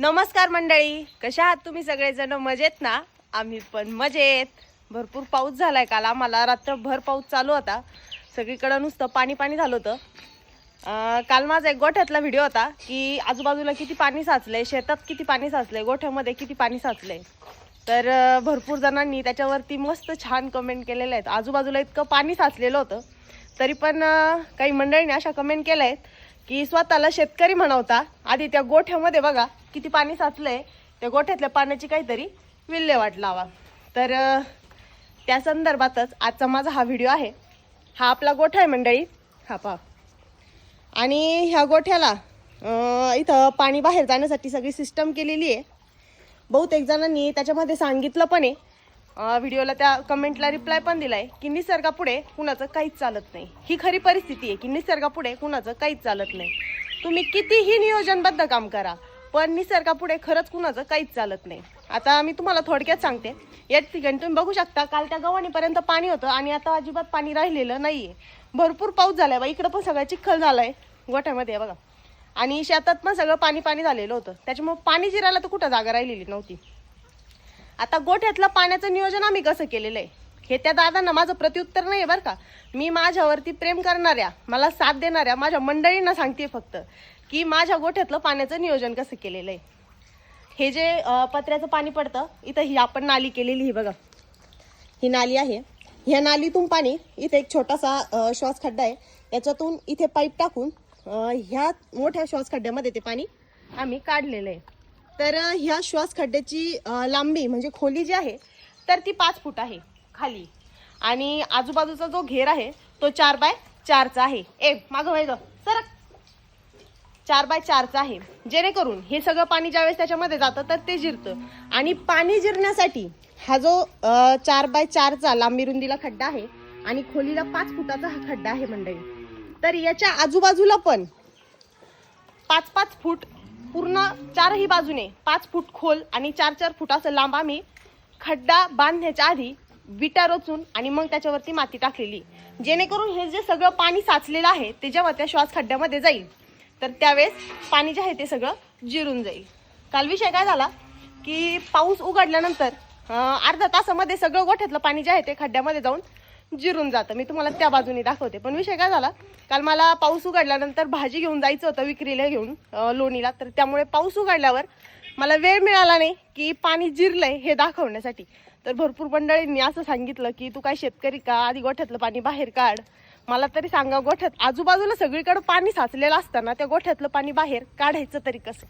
नमस्कार मंडळी कशा आहात तुम्ही सगळेजण? मजेत ना? आम्ही पण मजेत. भरपूर पाऊस झाला आहे काल. आम्हाला रात्रभर पाऊस चालू होता. सगळीकडं नुसतं पाणी पाणी झालं होतं. काल माझा एक गोठ्यातला व्हिडिओ होता की आजूबाजूला किती पाणी साचलंय शेतात किती पाणी साचलंय गोठ्यामध्ये किती पाणी साचलंय. तर भरपूर जणांनी त्याच्यावरती मस्त छान कमेंट केलेले आहेत. आजूबाजूला इतकं पाणी साचलेलं होतं. तरी पण काही मंडळीने अशा कमेंट केल्या आहेत की स्वतःला शेतकरी म्हणवता. आधी त्या गोठ्यामध्ये बघा. किती पाणी साचलंय त्या गोठ्यातल्या पाण्याची काहीतरी विल्हेवाट लावा. तर त्या संदर्भातच आजचा माझा हा व्हिडिओ आहे. हा आपला गोठा आहे मंडळी. हा पहा. आणि ह्या गोठ्याला इथं पाणी बाहेर जाण्यासाठी सगळी सिस्टम केलेली आहे. बहुतेक जणांनी त्याच्यामध्ये सांगितलं पण आहे. व्हिडिओला त्या कमेंटला रिप्लाय पण दिलाय की निसर्गापुढे कुणाचं काहीच चालत नाही. ही खरी परिस्थिती आहे की निसर्गापुढे कुणाचं काहीच चालत नाही. तुम्ही कितीही नियोजनबद्ध काम करा पण निसर्गापुढे खरंच कुणाचं काहीच चालत नाही. आता मी तुम्हाला थोडक्यात सांगते. या ठिकाणी तुम्ही बघू शकता काल त्या गव्हाणीपर्यंत पाणी होतं आणि आता अजिबात पाणी राहिलेलं नाही आहे भरपूर पाऊस झालाय बा इकडं पण सगळं चिखल झालाय गोठ्यामध्ये आहे बघा. आणि शेतात पण सगळं पाणी पाणी झालेलं होतं. त्याच्यामुळे पाणी जिरायला तर कुठं जागा राहिलेली नव्हती. आता गोठ्यातलं पाण्याचं नियोजन आम्ही कसं केलेलं आहे? हे त्या दादांना माझं प्रत्युत्तर नाही आहे बरं का. मी माझ्यावरती प्रेम करणाऱ्या मला साथ देणाऱ्या माझ्या मंडळींना सांगते फक्त. की माझ्या गोठ्यातलं पाण्याचं नियोजन कसं केलेलं आहे. हे जे पत्र्याचं पाणी पडतं इथं ही आपण नाली केलेली ही बघा. ही नाली आहे. ह्या नालीतून पाणी इथे एक छोटासा श्वास खड्डा आहे. याच्यातून इथे पाईप टाकून ह्या मोठ्या श्वास खड्ड्यामध्ये ते पाणी आम्ही काढलेलं आहे. तर ह्या श्वास खड्ड्याची लांबी म्हणजे खोली जी आहे तर ती पाच फूट आहे खाली. आणि आजूबाजूचा जो घेर आहे तो चार बाय चारचा आहे. ए मागं व्हायचं सरक. चार बाय चारचा आहे. जेणेकरून हे सगळं पाणी ज्यावेळेस त्याच्यामध्ये जातं तर ते जिरतं. आणि पाणी जिरण्यासाठी हा जो चार बाय चारचा लांबी रुंदीला खड्डा आहे आणि खोलीला पाच फुटाचा हा खड्डा आहे मंडळी. तर याच्या आजूबाजूला पण पाच पाच फूट पूर्ण चारही बाजूने पाच फूट खोल आणि चार चार फुटाचं असं लांब आम्ही खड्डा बांधण्याच्या आधी विटा रचून आणि मग त्याच्यावरती माती टाकलेली. जेणेकरून हे जे सगळं पाणी साचलेलं आहे ते जेव्हा त्या श्वास खड्ड्यामध्ये जाईल तर त्यावेळेस पाणी जे आहे ते सगळं जिरून जाईल. काल विषय काय झाला? की पाऊस उघडल्यानंतर अर्धा तासामध्ये सगळं गोठ्यातलं पाणी जे आहे ते खड्ड्यामध्ये जाऊन जिरून जातं. मी तुम्हाला त्या बाजूने दाखवते. पण विषय काय झाला? काल मला पाऊस उघडल्यानंतर भाजी घेऊन जायचं होतं विक्रीला घेऊन लोणीला. तर त्यामुळे पाऊस उघडल्यावर मला वेळ मिळाला नाही की पाणी जिरलंय हे दाखवण्यासाठी. तर भरपूर मंडळींनी असं सांगितलं की तू काय शेतकरी का? आधी गोठ्यातलं पाणी बाहेर काढ. मला तरी सांगा गोठ्यात आजूबाजूला सगळीकडे पाणी साचलेलं असताना त्या गोठ्यातलं पाणी बाहेर काढायचं तरी कसं?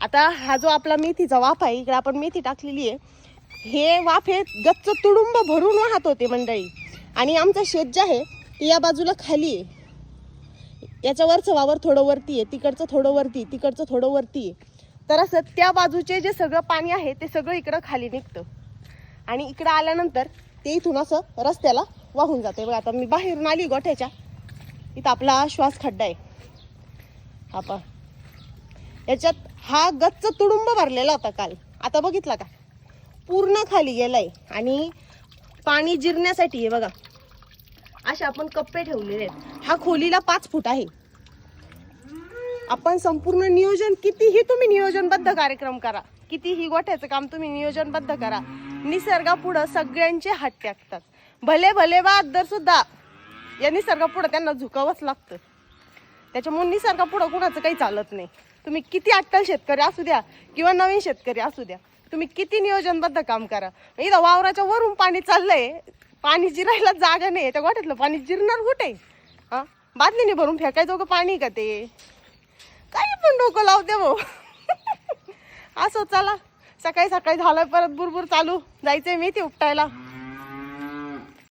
आता हा जो आपला मेथीचा वाफ आहे इकडे आपण मेथी टाकलेली आहे हे वाफ हे गच्च तुडुंब भरून वाहत होते मंडळी. आणि आमचं शेत जे आहे ते या बाजूला खाली आहे. याच्यावरचं वावर थोडं वरती आहे तिकडचं थोडं वरती तिकडचं थोडं वरती आहे. तर असं त्या बाजूचे जे सगळं पाणी आहे ते सगळं इकडं खाली निघतं. आणि इकडं आल्यानंतर ते इथून असं रस्त्याला वाहून जाते बघा आता मी बाहेरून आली गोठ्याच्या. इथं आपला श्वास खड्डा आहे. हा पहा. याच्यात हा गच्च तुडुंब भरलेला होता काल. आता बघितला का? पूर्ण खाली गेलाय. आणि पाणी जिरण्यासाठी आहे बघा. असे आपण कप्पे ठेवलेले आहेत. हा खोलीला पाच फूट आहे. आपण संपूर्ण नियोजन कितीही तुम्ही नियोजनबद्ध कार्यक्रम करा. कितीही गोठ्याचं काम तुम्ही नियोजनबद्ध करा. निसर्गापुढं सगळ्यांचे हात टाकतात भले भले बहादर सुद्धा. या निसर्गापुढं त्यांना झुकावंच लागतं. त्याच्यामुळे निसर्गापुढं कुणाचं काही चालत नाही. तुम्ही किती अट्टल शेतकरी असू द्या किंवा नवीन शेतकरी असू द्या तुम्ही किती नियोजनबद्ध काम करा. इथं वावराच्या वरून पाणी चाललंय पाणी जिरायला जागा नाही त्या गोठ्यातलं पाणी जिरणार कुठे? हा? बादलीने भरून फेकायचं का पाणी का ते? काही पण डोकं लावते भाऊ. असं चला. सकाळी सकाळी झालं परत बुरबुर चालू. जायचंय मी ते उपटायला.